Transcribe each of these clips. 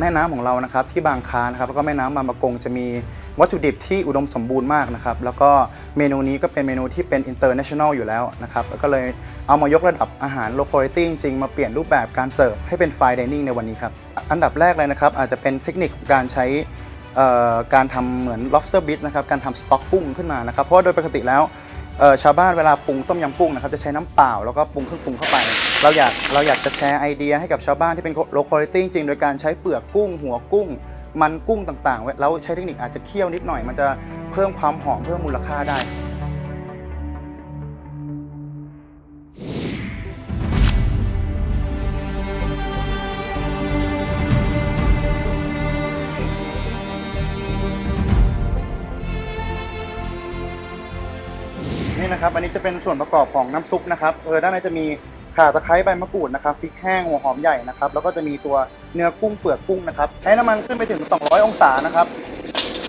แม่น้ำของเรานะครับที่บางคานะครับแล้วก็แม่น้ำบางประกงจะมีวัตถุดิบที่อุดมสมบูรณ์มากนะครับแล้วก็เมนูนี้ก็เป็นเมนูที่เป็น international อยู่แล้วนะครับแล้วก็เลยเอามายกระดับอาหาร low quality จริงๆ มาเปลี่ยนรูปแบบการเสิร์ฟให้เป็น fine dining ในวันนี้ครับ อันดับแรกเลยนะครับ อาจจะเป็นเทคนิคการใช้การทำเหมือน lobster bisque นะครับการทำสต็อกกุ้งขึ้นมานะครับเพราะโดยปกติแล้ว เอ่อชาวบ้านเวลาปรุงต้มยำกุ้งนะครับจะใช้น้ำเปล่าแล้วก็ปรุงเครื่องปรุงเข้าไป เราอยากเราอยากจะแชร์ไอเดียให้กับชาวบ้านที่เป็นโลคอลิตี้จริงๆโดยการใช้เปลือกกุ้ง หัวกุ้ง มันกุ้งต่างๆไว้แล้วใช้เทคนิคอาจจะเคี่ยวนิดหน่อย มันจะเพิ่มความหอมเพิ่มมูลค่าได้ อันนี้จะเป็นส่วนประกอบของน้ำซุปนะครับเออด้านในจะมีข่าตะไคร้ใบมะกรูดนะครับพริกแห้งหัวหอมใหญ่นะครับแล้วก็จะมีตัวเนื้อกุ้งเปลือกกุ้งนะครับใช้น้ำมันขึ้นไปถึง 200 องศานะครับ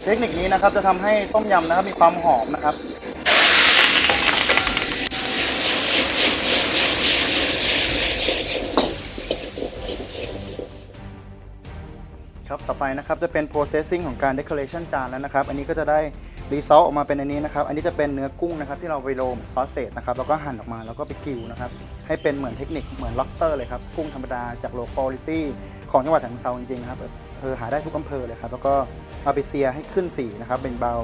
เทคนิคนี้นะครับจะทำให้ต้มยำนะครับมีความหอมนะครับครับต่อไปนะครับจะเป็น processing ของการ decoration จานแล้วนะครับ อันนี้ก็จะได้ result ออกมาเป็นอันนี้นะครับ อันนี้จะเป็นเนื้อกุ้งนะครับ ที่เราไปโรมซอสเซจนะครับแล้วก็หั่นออกมาแล้วก็ไปกิวนะครับ ให้เป็นเหมือนเทคนิคเหมือน lobster เลยครับ กุ้งธรรมดาจาก low quality ของจังหวัดฉะเชิงเซาจริงๆนะครับเออหาได้ทุกอำเภอเลยครับ แล้วก็เอาไปเซียให้ขึ้นสีนะครับเป็นเบล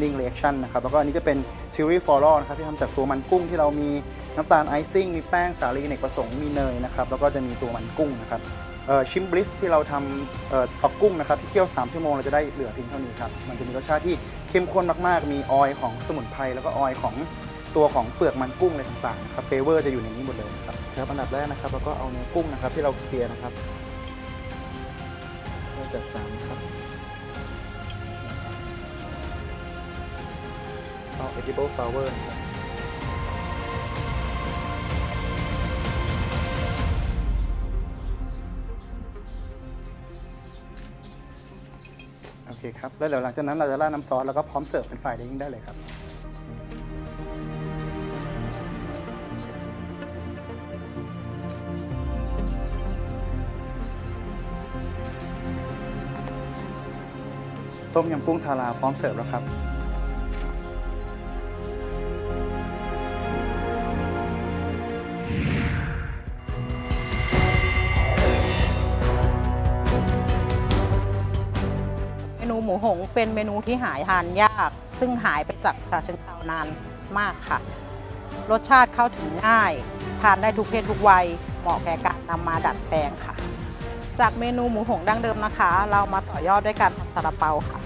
ning reaction นะครับ แล้วก็อันนี้จะเป็น chili floral นะครับที่ทำจากตัวมันกุ้งที่เรามีน้ำตาลไอซิ่งมีแป้งสาลีเนกประสงค์มีเนยนะครับแล้วก็จะมีตัวมันกุ้งนะครับ ชิมบลิสที่เราทำสต็อกกุ้งนะครับที่เคี่ยว 3 ชั่วโมงเราจะได้เหลือเพียงเท่านี้ครับ มันจะมีรสชาติที่เข้มข้นมากๆ มีออยล์ของสมุนไพรแล้วก็ออยล์ของตัวของเปลือกมันกุ้งอะไรต่างๆนะครับเฟเวอร์จะอยู่ในนี้หมดเลยนะครับครับอันดับแรกนะครับเราก็เอาเนื้อกุ้งนะครับที่เราเซียนะครับก็จัดจานครับเอา edible flower นะครับ เคครับ แล้วเดี๋ยวหลังจากนั้นเราจะราดน้ำซอสแล้วก็พร้อมเสิร์ฟเป็นฝ่ายดิ้งได้เลยครับ ต้มยำกุ้งทาราพร้อมเสิร์ฟแล้วครับ เป็นเมนูที่หายทานยาก ซึ่งหายไปจากฉะเชิงเทานานมากค่ะ รสชาติเข้าถึงง่าย ทานได้ทุกเพศทุกวัย เหมาะแก่การนำมาดัดแปลงค่ะ จากเมนูหมูหงดั้งเดิมนะคะ เรามาต่อยอดด้วยการทำซาลาเปาค่ะ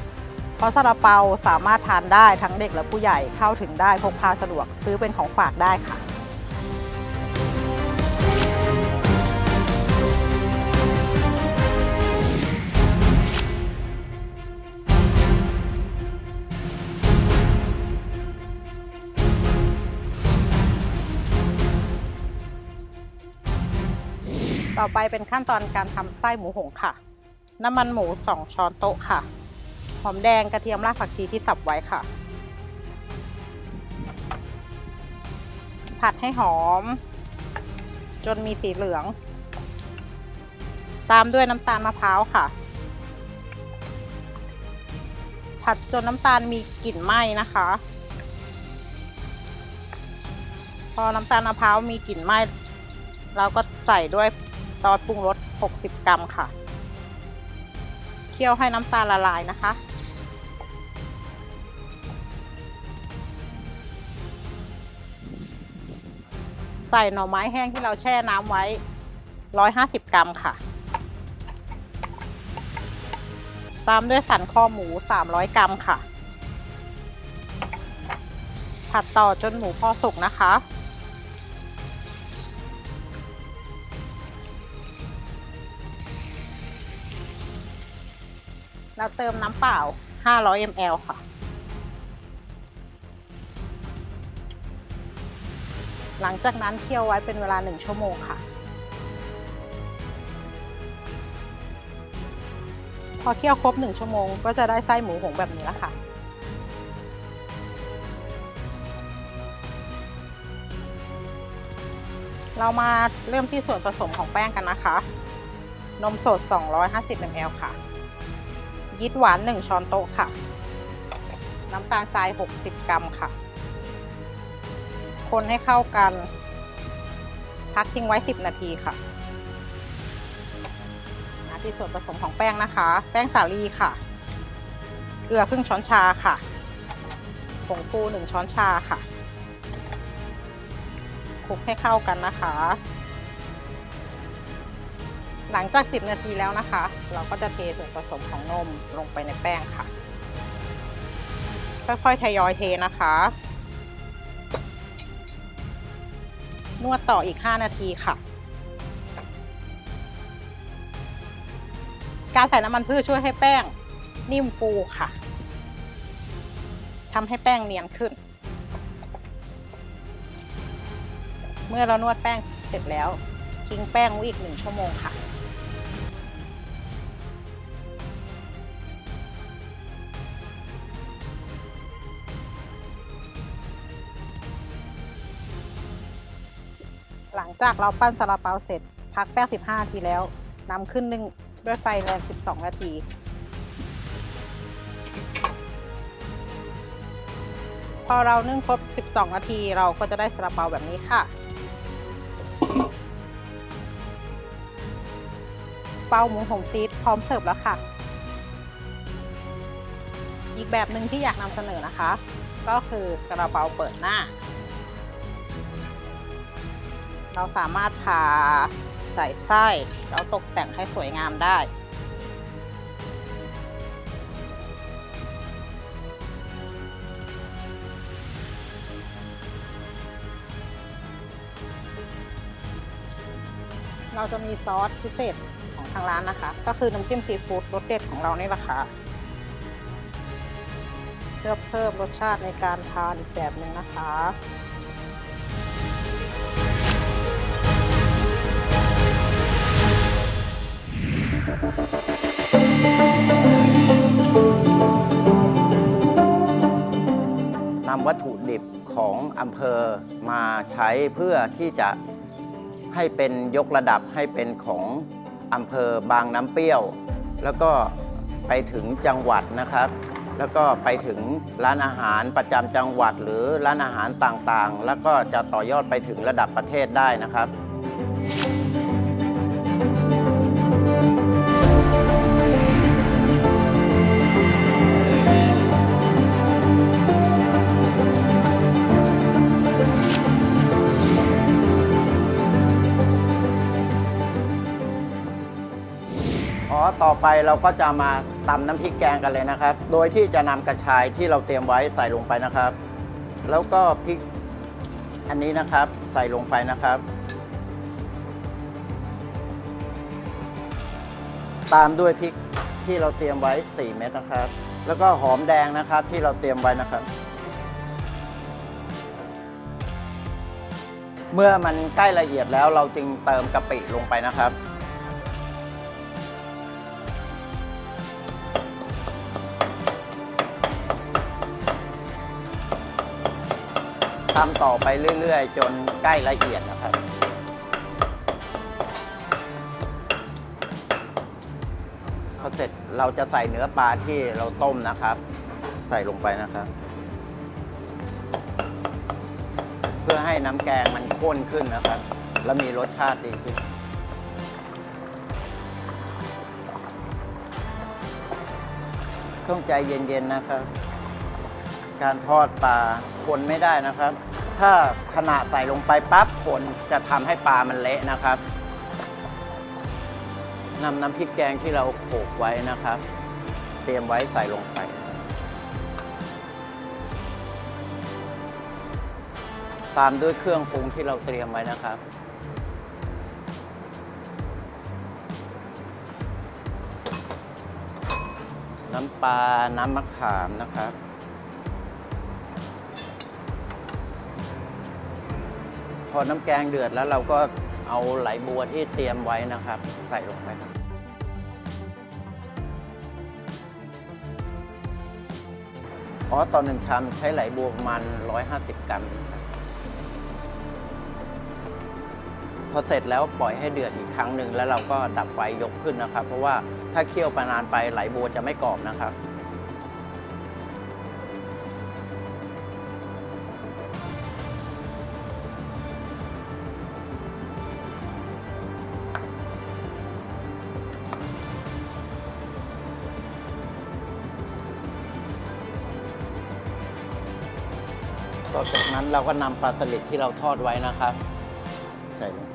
เพราะซาลาเปาสามารถทานได้ทั้งเด็กและผู้ใหญ่เข้าถึงได้พกพาสะดวกซื้อเป็นของฝากได้ค่ะ ต่อไปเป็นขั้นตอนการทำไส้หมูหงค่ะ น้ำมันหมู 2 ช้อนโต๊ะค่ะ หอมแดงกระเทียมรากผักชีที่สับไว้ค่ะ ผัดให้หอม จนมีสีเหลือง ตามด้วยน้ำตาลมะพร้าวค่ะ ผัดจนน้ำตาลมีกลิ่นไหม้นะคะ พอน้ำตาลมะพร้าวมีกลิ่นไหม้เราก็ใส่ด้วย ซอสปรุงรส 60 กรัมค่ะ เคี่ยวให้น้ำตาลละลายนะคะ ใส่หน่อไม้แห้งที่เราแช่น้ำไว้ 150 กรัมค่ะ ตามด้วยสันคอหมู 300 กรัมค่ะ ผัดต่อจนหมูพอสุกนะคะ แล้วเติมน้ำเปล่า 500 ml ค่ะ หลังจากนั้นเคี่ยวไว้เป็นเวลา 1 ชั่วโมงค่ะ พอเคี่ยวครบ 1 ชั่วโมง ก็จะได้ไส้หมูหงแบบนี้แล้วค่ะเรามาเริ่มที่ส่วนผสมของแป้งกันนะคะ นมสด 250 ml ค่ะ ยีสต์หวาน 1 ช้อนโต๊ะค่ะ น้ำตาลทราย 60 กรัมค่ะ คนให้เข้ากัน พักทิ้งไว้ 10 นาทีค่ะมาที่ส่วนผสมของแป้งนะคะ แป้งสาลีค่ะ เกลือครึ่งช้อนชาค่ะ ผงฟู 1 ช้อนชาค่ะคลุกให้เข้ากันนะคะ หลังจาก 10 นาทีแล้วนะคะ เราก็จะเทส่วนผสมของนมลงไปในแป้งค่ะ ค่อยๆทยอยเทนะคะ นวดต่ออีก 5 นาทีค่ะ การใส่น้ำมันพืชช่วยให้แป้งนิ่มฟูค่ะทำให้แป้งเนียนขึ้น เมื่อเรานวดแป้งเสร็จแล้วทิ้งแป้งไว้อีกหนึ่งชั่วโมงค่ะ จากเราปั้นซาลาเปาเสร็จ พักแป้ง 15 นาทีแล้วนำขึ้นนึ่งด้วยไฟแรง 12 นาที พอเรานึ่งครบ 12 นาทีเราก็จะได้ซาลาเปาแบบนี้ค่ะ เปาหมูหงซีดพร้อมเสิร์ฟแล้วค่ะ อีกแบบหนึ่งที่อยากนำเสนอนะคะ ก็คือซาลาเปาเปิดหน้า เราสามารถผ่าใส่ไส้แล้วตกแต่งให้สวยงามได้ เราจะมีซอสพิเศษของทางร้านนะคะ ก็คือน้ำจิ้มซีฟู้ดรสเด็ดของเรานี่แหละค่ะเพื่อเพิ่มรสชาติในการทานอีกแบบหนึ่งนะคะ นำวัตถุดิบของอำเภอมาใช้เพื่อที่จะให้เป็นยกระดับให้เป็นของอำเภอบางน้ำเปรี้ยว แล้วก็ไปถึงจังหวัดนะครับ แล้วก็ไปถึงร้านอาหารประจำจังหวัดหรือร้านอาหารต่างๆ แล้วก็จะต่อยอดไปถึงระดับประเทศได้นะครับ ต่อไปเราก็จะมาตำน้ำพริกแกงกันเลยนะครับ โดยที่จะนำกระชายที่เราเตรียมไว้ใส่ลงไปนะครับ แล้วก็พริกอันนี้นะครับใส่ลงไปนะครับ ตามด้วยพริกที่เราเตรียมไว้ 4 เม็ดนะครับ แล้วก็หอมแดงนะครับที่เราเตรียมไว้นะครับ เมื่อมันใกล้ละเอียดแล้วเราจึงเติมกะปิลงไปนะครับำต่อไปเรื่อย ๆ จนใกล้ละเอียดนะครับ พอเสร็จเราจะใส่เนื้อปลาที่เราต้มนะครับ ใส่ลงไปนะครับ เพื่อให้น้ำแกงมันข้นขึ้นนะครับ และมีรสชาติดีขึ้นต้องใจเย็นๆนะครับ การทอดปลาคนไม่ได้นะครับ ถ้าขณะใส่ลงไปปั๊บคนจะทำให้ปลามันเละนะครับนำน้ำพริกแกงที่เราโขลกไว้นะครับ เตรียมไว้ใส่ลงไป ตามด้วยเครื่องปรุงที่เราเตรียมไว้นะครับ น้ำปลา น้ำมะขามนะครับ อน้ำแกงเดือดแล้วเราก็เอาไหลบัวที่เตรียมไว้นะครับ ใส่ลงไปครับอ๋อตอนหนึ่งชามใช้ไหลบัวประมาณ150 กรัมครับพออเสร็จแล้วปล่อยให้เดือดอีกครั้งหนึ่งแล้วเราก็ดับไฟยกขึ้นนะครับ เพราะว่าถ้าเคี่ยวไปนานไปไหลบัวจะไม่กรอบนะครับ ต่อจากนั้นเราก็นำปลาสลิดที่เราทอดไว้นะครับ ใส่ลงไป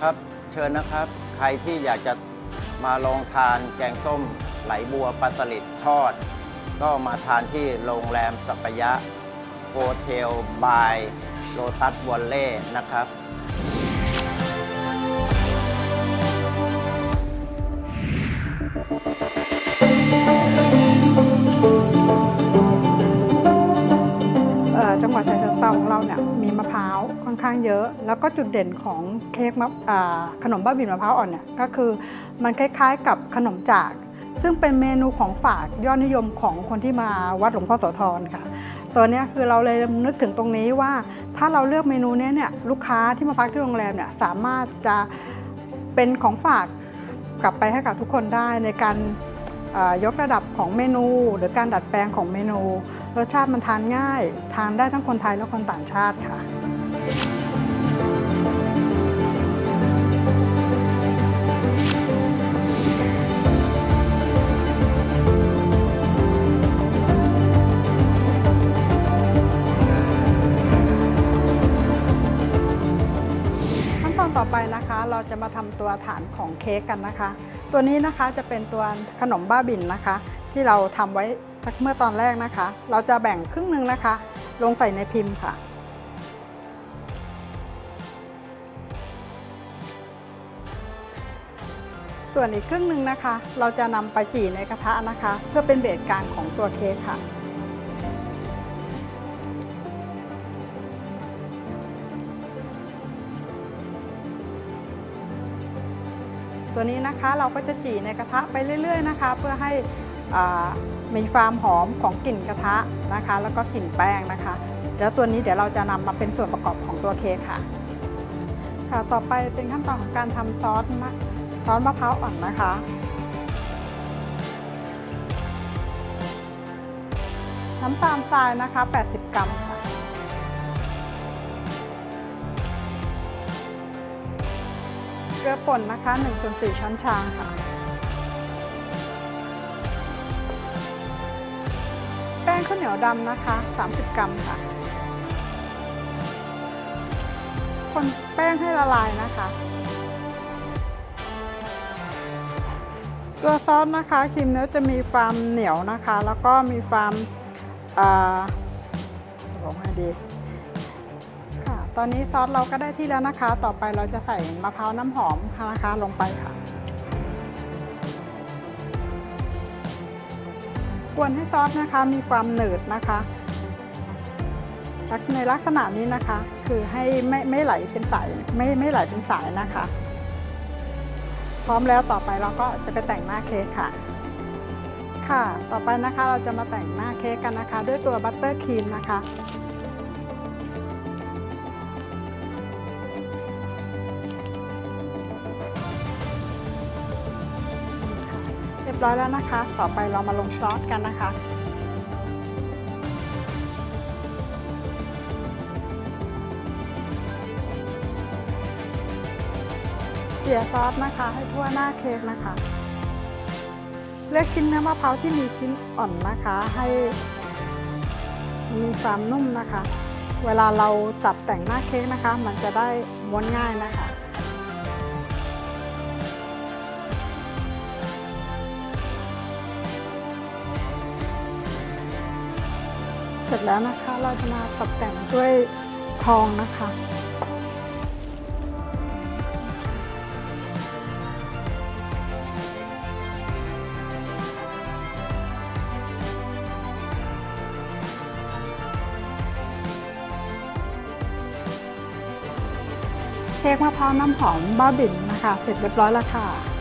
ครับเชิญนะครับ ใครที่อยากจะมาลองทานแกงส้มไหลบัวปลาสลิดทอด ก็มาทานที่โรงแรมสัปยะโฮเทลบายโลตัสวอลเล่นะครับาของเราเนี่ยมีมะพร้าวค่อนข้างเยอะ แล้วก็จุดเด่นของเค้กมะขนมบ้าบินมะพร้าวอ่อนเนี่ยก็คือมันคล้ายๆกับขนมจาก ซึ่งเป็นเมนูของฝากยอดนิยมของคนที่มาวัดหลวงพ่อโสธรค่ะ ตัวนี้คือเราเลยนึกถึงตรงนี้ว่า ถ้าเราเลือกเมนูนี้เนี่ยลูกค้าที่มาพักที่โรงแรมเนี่ยสามารถจะเป็นของฝากกลับไปให้กับทุกคนได้ในการยกระดับของเมนู หรือการดัดแปลงของเมนู รสชาติมันทานง่าย ทานได้ทั้งคนไทยและคนต่างชาติค่ะขั้นตอนต่อไปนะคะเราจะมาทำตัวฐานของเค้กกันนะคะ ตัวนี้นะคะจะเป็นตัวขนมบ้าบินนะคะ ที่เราทำไว้ เมื่อตอนแรกนะคะ เราจะแบ่งครึ่งหนึ่งนะคะ ลงใส่ในพิมพ์ค่ะ ส่วนอีกครึ่งหนึ่งนะคะ เราจะนำไปจี่ในกระทะนะคะ เพื่อเป็นเบสกลางของตัวเค้กค่ะตัวนี้นะคะเราก็จะจี่ในกระทะไปเรื่อย ๆ นะคะ เพื่อให้ มีความหอมของกลิ่นกระทะนะคะ แล้วก็กลิ่นแป้งนะคะ แล้วตัวนี้เดี๋ยวเราจะนำมาเป็นส่วนประกอบของตัวเค้กค่ะค่ะต่อไปเป็นขั้นตอนของการทำซอสมะซอสมะพร้าวอ่อนนะคะน้ำตาลทรายนะคะ 80 กรัมค่ะ เกลือป่นนะคะ1ส่วน4ช้อนชาค่ะ ป้งข้าวเหนียวดำนะคะ 30 กรัมค่ะ คนแป้งให้ละลายนะคะ ตัวซอสนะคะครีมเนื้อจะมีความเหนียวนะคะ แล้วก็มีความอ่าบอกให้ดีค่ะ ตอนนี้ซอสเราก็ได้ที่แล้วนะคะ ต่อไปเราจะใส่มะพร้าวน้ำหอมนะคะลงไปค่ะ กวนให้ซอสนะคะ มีความหนืดนะคะในลักษณะนี้นะคะ คือให้ไม่ไม่ไหลเป็นสายไม่ไม่ไหลเป็นสายนะคะ พร้อมแล้วต่อไปเราก็จะไปแต่งหน้าเค้กค่ะ ค่ะ ต่อไปนะคะเราจะมาแต่งหน้าเค้กกันนะคะ ด้วยตัวบัตเตอร์ครีมนะคะ รียบร้อยแล้วนะคะ ต่อไปเรามาลงซอสกันนะคะ เกลี่ยซอสนะคะให้ทั่วหน้าเค้กนะคะ เลือกชิ้นเนื้อมะพร้าวที่มีชิ้นอ่อนนะคะ ให้มีความนุ่มนะคะ เวลาเราจับแต่งหน้าเค้กนะคะ มันจะได้ม้วนง่ายนะคะ เสร็จแล้วนะคะเราจะมาตกแต่งด้วยทองนะคะเค้กมะพร้าวน้ำหอมบ้าบิ่นนะคะ เสร็จเรียบร้อยแล้วค่ะ